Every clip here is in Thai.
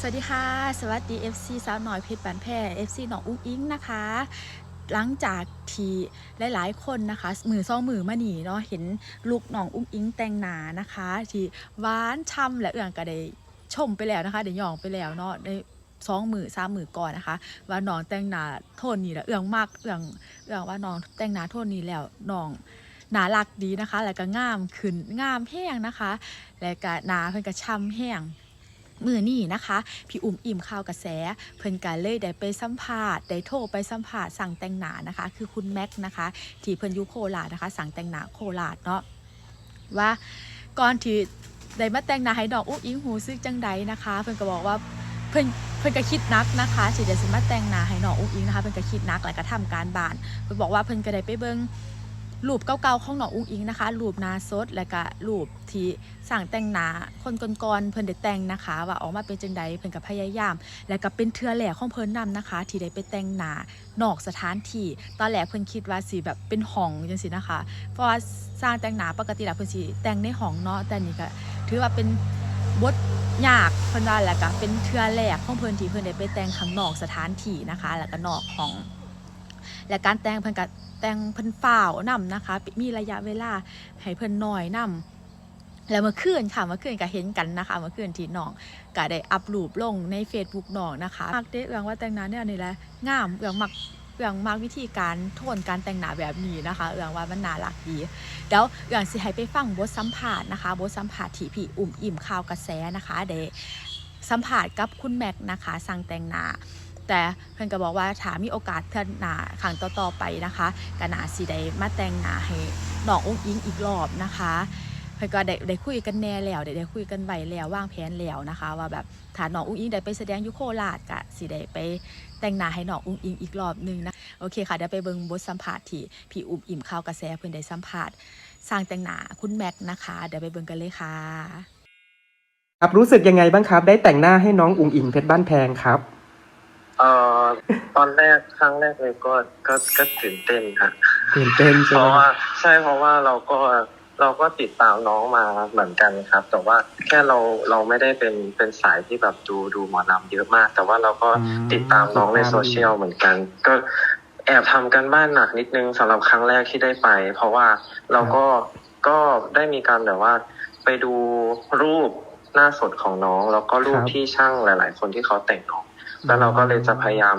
สวัสดีค่ะ สวัสดี FC สาวหน่อยเพชรบานแพร่ FC หนองอุ้งอิงนะคะ หลังจากที่หลายๆ คนนะคะมือซ่องมือมาหนีเนาะเห็นลูกหนองอุ้งอิงแต่งหนานะคะ ที่หวานช่ำและเอื่องก็ได้ชมไปแล้วนะคะได้หยองไปแล้วเนาะได้สองมือสามมือก่อนนะคะ ว่าน้องแต่งหนาโทนนี้แหละเอื่องมากเอื่องเอื่องว่าน้องแต่งหนาโทนนี้แล้วน้องหนารักดีนะคะ แล้วก็งามขึ้นงามแห้งนะคะ แล้วก็หนาเพิ่นก็ช่ำแห้ง มือนี่นะคะ พี่อุ่มอิ่มข่าวกระแส เพิ่นกันเลยได้ไปสัมภาษณ์ได้โทรไปสัมภาษณ์สั่งแต่งหนานะคะ คือคุณแม็กซ์นะคะ ที่เพิ่นยุโคราชนะคะ สั่งแต่งหนาโคราชเนาะว่าก่อนที่ได้มาแต่งหนาให้ดอกอุ้งอิงหูซึกจังใดนะคะ เพิ่นก็บอกว่าเพิ่นเพิ่นก็คิดนักนะคะสิได้สิมาแต่งหนาให้น้องอุ้งอิงนะคะเพิ่นก็คิดนักแล้วก็ทำการบ้านเพิ่นบอกว่าเพิ่นก็ได้ไปเบิ่ง รูปเก่าๆของน้องอุ้งอิงนะคะรูปนาสดแล้วก็รูปที่สั่งแต่งหนาคนก่อนๆเพิ่นได้แต่งนะคะ ว่าออกมาเป็นจังใดเพิ่นก็พยายาม แล้วก็เป็นเทือแหลกของเพิ่นนำนะคะ ที่ได้ไปแต่งหนานอกสถานที่ตอนแรกเพิ่นคิดว่าสิแบบเป็นห้องจังซี่นะคะ เพราะว่าสร้างแต่งหนาปกติแล้วเพิ่นสิแต่งในห้องเนาะแต่นี่ก็ถือว่าเป็นบทยากเพิ่นว่าแล้วก็เป็นเทือแหลกของเพิ่นที่เพิ่นได้ไปแต่งข้างนอกสถานที่นะคะ แล้วก็นอกห้อง และการแต่งเพิ่นก็แต่งเพิ่นฝ้าวนํนะคะ มีระยะเวลาให้เพิ่นหน้อยนํแล้วเมื่อคืนค่ะเมื่อคืนก็เห็นกันนะคะเมื่อคืนที่น้องก็ได้อัพรูปลงใน Facebook น้องนะคะมักเด้เอืองว่าแต่งหน้าเนี่ยนี่แหละงามเอืองมักเอืองมักวิธีการโทนการแต่งหน้าแบบนี้นะคะเอืองว่ามันน่ารักดีเดี๋ยวเอืองสิให้ไปฟังบทสัมภาษณ์นะคะบทสัมภาษณ์ที่พี่อุ่มอิ่มข่าวกระแสนะคะเดสัมภาษณ์กับคุณแม็กซ์นะคะสั่งแต่งหน้า แต่เพิ่อนก็บอกว่าถ้ามีโอกาสเทื่อหนาครั้งต่อๆไปนะคะก็นาสิได้มาแต่งหน้าให้น้ององค์อิงอีกรอบนะคะเพิ่อนก็ได้ได้คุยกันแน่แล้วได้ได้คุยกันไว้แล้ววางแผนแล้วนะคะ ว่าแบบถ้าน้องอุ้งอิงได้ไปแสดงยุโคราชก็สิได้ไปแต่งหน้าให้น้องอุ้งอิงอีกรอบหนึงนะโอเคค่ะเดี๋ยวไปเบิ่งบทสัมภาษณ์ที่พี่อุ้มอิ่มข่าวกระแสเพิ่อนได้สัมภาษณ์สร้างแต่งหน้าคุณแม็กนะคะเดี๋ยวไปเบิ่งกันเลยค่ะครับรู้สึกยังไงบ้างครับ ได้แต่งหน้าให้น้องอุ๋งอิงเพชรบ้านแพงครับ เอ่อตอนแรกครั้งแรกเลยก็ก็ก็ตื่นเต้นฮะตื่นเต้นเพใช่ไหมราะว่าใช่เพราะว่าเราก็เราก็ติดตามน้องมาเหมือนกันครับ แต่ว่าแค่เราเราไม่ได้เป็นเป็นสายที่แบบดูดูหมอลำเยอะมาก แต่ว่าเราก็ติดตามน้องในโซเชียลเหมือนกัน ก็แอบทำกันบ้านหนักนิดนึงสำหรับครั้งแรกที่ได้ไป เพราะว่าเราก็ก็ได้มีการแบบว่า ไปดูรูปหน้าสดของน้อง แล้วก็รูปที่ช่างหลาย ๆ คนที่เขาแต่งน้อง แล้วเราก็เลยจะพยายาม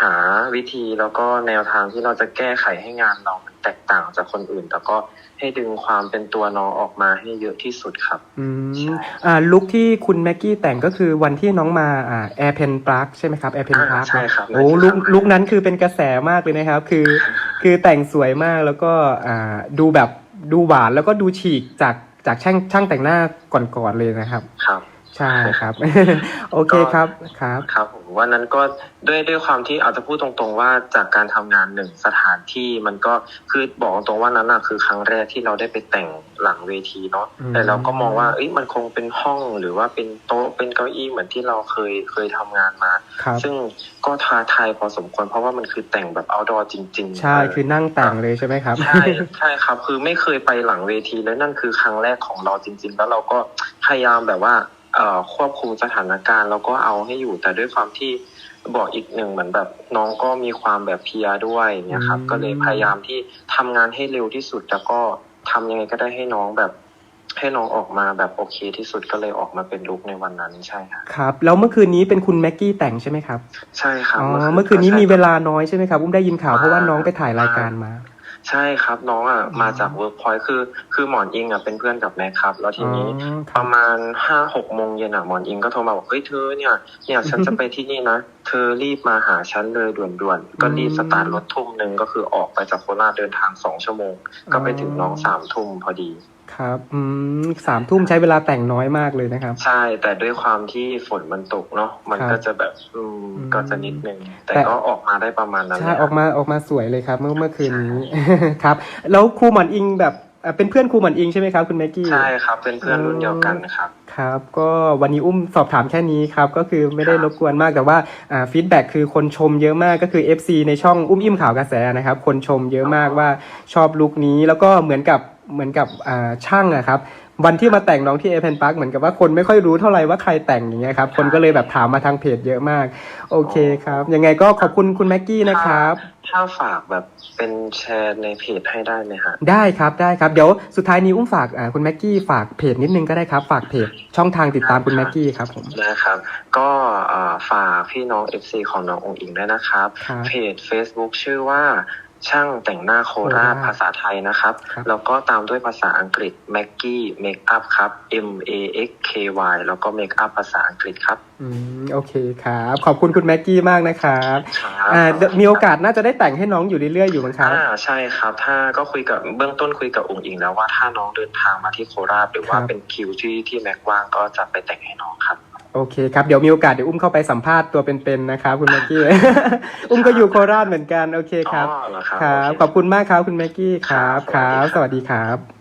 หาวิธีแล้วก็แนวทางที่เราจะแก้ไขให้งานเรามันแตกต่างจากคนอื่น แต่ก็ให้ดึงความเป็นตัวน้องออกมาให้เยอะที่สุดครับ อืใช่มอ่าลุคที่คุณแม็กกี้แต่งก็คือวันที่น้องมาอ่าแอร์เพนปลั๊กใช่ไหมครับแอร์เพนปลั๊กอ่าใช่ครับโอ้ลุคลุคนั้นคือเป็นกระแสมากเลยนะครับ คือ คือแต่งสวยมากแล้วก็อ่าดูแบบดูหวานแล้วก็ดูฉีกจากจากช่างช่างแต่งหน้าก่อนๆเลยนะครับ ครับ ใช่ครับ โอเคครับครับครับผมวันนั้นก็ด้วยด้วยความที่อาจจะพูดตรงๆว่าจากการทำงานหนึ่งสถานที่มันก็คือบอกตรงๆว่านั้นน่ะคือครั้งแรกที่เราได้ไปแต่งหลังเวทีเนาะอืมแต่เราก็มองว่าเอ้ยมันคงเป็นห้องหรือว่าเป็นโต๊ะเป็นเก้าอี้เหมือนที่เราเคยเคยทำงานมาครับซึ่งก็ท้าทายพอสมควรเพราะว่ามันคือแต่งแบบ outdoor จริง ๆ ใช่คือนั่งแต่งเลยใช่ไหมครับ ใช่ใช่ครับ คือไม่เคยไปหลังเวทีแล้วนั่นคือครั้งแรกของเราจริง ๆ แล้วเราก็พยายามแบบว่า เอ่อควบคุมสถานการณ์แล้วก็เอาให้อยู่ แต่ด้วยความที่บอกอีกหนึ่งเหมือนแบบน้องก็มีความแบบเพลียด้วยเนี่ยครับอืมก็เลยพยายามที่ทำงานให้เร็วที่สุดแล้วก็ทำยังไงก็ได้ให้น้องแบบให้น้องออกมาแบบโอเคที่สุดก็เลยออกมาเป็นลุคในวันนั้นใช่ครับครับแล้วเมื่อคืนนี้เป็นคุณแม็กกี้แต่งใช่ไหมครับ ใช่ครับอ๋อเมื่อคืนนี้มีเวลาน้อยใช่ไหมครับอุ้มได้ยินข่าวเพราะว่ามาน้องไปถ่ายรายการมา ใช่ครับน้องอะอืมมาจากเวิร์กพอยต์คือคือหมอนอิงอะเป็นเพื่อนกับแม่ครับ แล้วทีนี้อ๋อคปรับระมาณห้าหกโมงเย็นอะหมอนอิงก็โทรมาบอกเฮ้ยเธอเนี่ยเนี่ยฉันจะไปที่นี่นะ เธอรีบมาหาฉันเลยด่วนๆ ก็รีบสตาร์ทรถทุ่มหนึ่งก็คือออกไปจากโคราชเดินทางสองชั่วโมง ก็ไปถึงน้องสามทุ่มพอดี ครับอืมสามทุ่มใช้เวลาแต่งน้อยมากเลยนะครับ ใช่ แต่ด้วยความที่ฝนมันตกเนาะมันครับก็จะแบบอืมอืมก็จะนิดนึงแต่แต่ก็ออกมาได้ประมาณนั้นใช่แหละออกมาออกมาสวยเลยครับ เมื่อเมื่อคืนนี้ครับ แล้วครูหมอนอิงแบบเอ่อเป็นเพื่อนครูหมอนอิงใช่ไหมครับคุณแม็กกี้ใช่ครับเป็นเพื่อนรุ่นเดียวกันครับครับ ก็วันนี้อุ้มสอบถามแค่นี้ครับ ก็คือไม่ได้ครับรบกวนมากแต่ว่าอ่าฟีดแบ็กคือคนชมเยอะมากก็คือ FC ในช่องอุ้มอิ่มข่าวกระแสนะครับ คนชมเยอะมากว่าชอบลุคนี้แล้วก็เหมือนกับ เหมือนกับอ่าช่างอะครับวันที่มาแต่งน้องที่เอเพนพาร์คเหมือนกับว่าคนไม่ค่อยรู้เท่าไหร่ว่าใครแต่งอย่างเงี้ยครับคนก็เลยแบบถามมาทางเพจเยอะมาก โอเคครับ ยังไงก็ขอบคุณคุณแม็กกี้นะครับถ้าฝากแบบเป็นแชร์ในเพจให้ได้ไหมฮะได้ครับได้ครับเดี๋ยวสุดท้ายนี้อุ้มฝากอ่าคุณแม็กกี้ฝากเพจนิดนึงก็ได้ครับ ฝากเพจช่องทางติดตามคุณแม็กกี้ครับผมนะครับ ก็เอ่อฝากพี่น้อง FC ของน้ององอิงด้วยนะครับครับเพจ Facebook ชื่อว่า ช่างแต่งหน้าโคราชโคราชภาษาไทยนะครับ ครับแล้วก็ตามด้วยภาษาอังกฤษ Maggie Makeup ครับ M A X K Y แล้วก็ Makeup ภาษาอังกฤษครับอืมโอเคครับ ขอบคุณคุณแม็กกี้มากนะครับครับอ่าเดี๋ยวมีโอกาสน่าจะได้แต่งให้น้องอยู่เรื่อยๆอยู่มั้งครับ อ่าใช่ครับ ถ้าก็คุยกับเบื้องต้นคุยกับองค์อิงแล้วว่าถ้าน้องเดินทางมาที่โคราชหรือว่าครับ เป็นคิวที่ที่แม็กว่างก็จะไปแต่งให้น้องครับ โอเคครับ เดี๋ยวมีโอกาสเดี๋ยวอุ้มเข้าไปสัมภาษณ์ตัวเป็นๆนะครับ คุณแม็กกี้ อุ้มก็อยู่โคราชเหมือนกัน โอเคครับ อ๋อเหรอครับครับ โอเค ขอบคุณมากครับคุณแม็กกี้ครับ ครับครับสสวัวัสสดีดีคครัรับบ